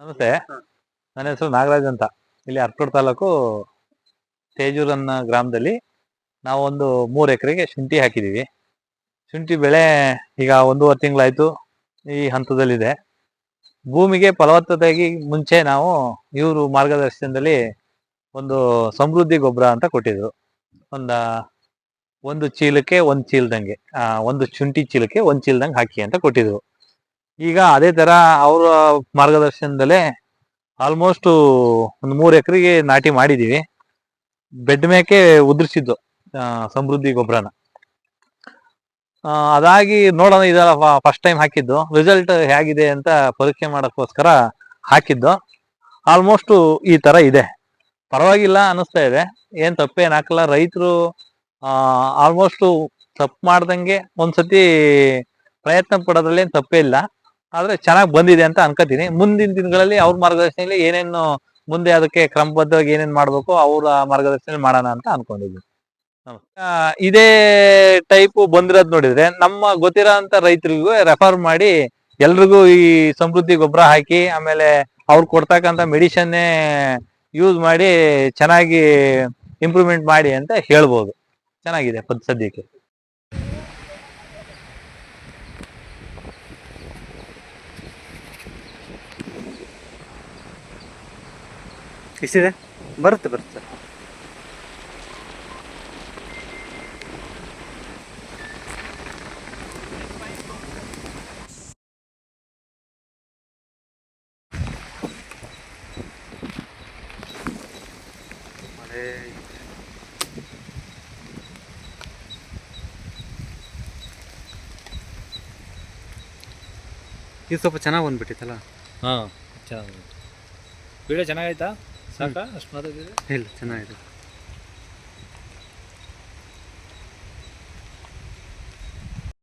ನಮಸ್ತೆ ನನ್ನ ಹೆಸರು ನಾಗರಾಜ್ ಅಂತ. ಇಲ್ಲಿ ಅರ್ಕೋಡ್ ತಾಲೂಕು ತೇಜೂರ್ ಗ್ರಾಮದಲ್ಲಿ ನಾವು ಒಂದು ಮೂರು ಎಕರೆಗೆ ಶುಂಠಿ ಹಾಕಿದೀವಿ. ಶುಂಠಿ ಬೆಳೆ ಈಗ ಒಂದೂವರೆ ತಿಂಗಳಾಯಿತು ಈ ಹಂತದಲ್ಲಿದೆ. ಭೂಮಿಗೆ ಫಲವತ್ತತೆಗೆ ಮುಂಚೆ ನಾವು ಇವರು ಮಾರ್ಗದರ್ಶನದಲ್ಲಿ ಒಂದು ಸಮೃದ್ಧಿ ಗೊಬ್ಬರ ಅಂತ ಕೊಟ್ಟಿದ್ರು. ಒಂದು ಒಂದು ಚೀಲಕ್ಕೆ ಒಂದು ಚೀಲದಂಗೆ ಒಂದು ಶುಂಠಿ ಚೀಲಕ್ಕೆ ಒಂದು ಚೀಲದಂಗೆ ಹಾಕಿ ಅಂತ ಕೊಟ್ಟಿದ್ರು. ಈಗ ಅದೇ ತರ ಅವರ ಮಾರ್ಗದರ್ಶನದಲ್ಲೇ ಆಲ್ಮೋಸ್ಟ್ ಒಂದು ಮೂರು ಎಕರೆಗೆ ನಾಟಿ ಮಾಡಿದೀವಿ. ಬೆಡ್ ಮೇಕೆ ಉದುರಿಸಿದ್ದು ಸಮೃದ್ಧಿ ಗೊಬ್ಬರನ ಅದಾಗಿ ನೋಡೋಣ ಇದೆಲ್ಲ ಫಸ್ಟ್ ಟೈಮ್ ಹಾಕಿದ್ದು. ರಿಸಲ್ಟ್ ಹೇಗಿದೆ ಅಂತ ಪರೀಕ್ಷೆ ಮಾಡೋಕ್ಕೋಸ್ಕರ ಹಾಕಿದ್ದು. ಆಲ್ಮೋಸ್ಟ್ ಈ ತರ ಇದೆ. ಪರವಾಗಿಲ್ಲ ಅನ್ನಿಸ್ತಾ ಇದೆ. ಏನ್ ತಪ್ಪೇನ್ ಹಾಕಲ್ಲ ರೈತರು ಆಲ್ಮೋಸ್ಟ್ ತಪ್ಪು ಮಾಡ್ದಂಗೆ ಒಂದ್ಸತಿ ಪ್ರಯತ್ನ ಪಡೋದ್ರಲ್ಲಿ ಏನು ತಪ್ಪೇ ಇಲ್ಲ. ಆದ್ರೆ ಚೆನ್ನಾಗಿ ಬಂದಿದೆ ಅಂತ ಅನ್ಕೋತೀನಿ. ಮುಂದಿನ ದಿನಗಳಲ್ಲಿ ಅವ್ರ ಮಾರ್ಗದರ್ಶನದಲ್ಲಿ ಏನೇನು ಮುಂದೆ ಅದಕ್ಕೆ ಕ್ರಮಬದ್ಧವಾಗಿ ಏನೇನ್ ಮಾಡ್ಬೇಕು ಅವ್ರ ಮಾರ್ಗದರ್ಶನ ಮಾಡೋಣ ಅಂತ ಅನ್ಕೊಂಡಿದ್ವಿ. ಇದೇ ಟೈಪ್ ಬಂದಿರೋದ್ ನೋಡಿದ್ರೆ ನಮ್ಮ ಗೊತ್ತಿರೋ ಅಂತ ರೈತರಿಗೂ ರೆಫರ್ ಮಾಡಿ ಎಲ್ರಿಗೂ ಈ ಸಮೃದ್ಧಿ ಗೊಬ್ಬರ ಹಾಕಿ ಆಮೇಲೆ ಅವ್ರು ಕೊಡ್ತಕ್ಕಂಥ ಮೆಡಿಷನ್ನೇ ಯೂಸ್ ಮಾಡಿ ಚೆನ್ನಾಗಿ ಇಂಪ್ರೂವ್ಮೆಂಟ್ ಮಾಡಿ ಅಂತ ಹೇಳ್ಬೋದು. ಚೆನ್ನಾಗಿದೆ ಸದ್ಯಕ್ಕೆ. ಎಷ್ಟಿದೆ? ಬರುತ್ತೆ ಬರುತ್ತೆ ಇದು ಸ್ವಲ್ಪ ಚೆನ್ನಾಗಿ ಬಂದ್ಬಿಟ್ಟಿತ್ತಲ್ಲ? ಹಾ ಚೆನ್ನಾಗಿದೆ ವಿಡಿಯೋ ಚೆನ್ನಾಗೈತಾ ಸಾಕಾ? ಅಷ್ಟು ಮಾತಾಡಿದ್ರೆ ಇಲ್ಲ ಚೆನ್ನಾಗಿದೆ.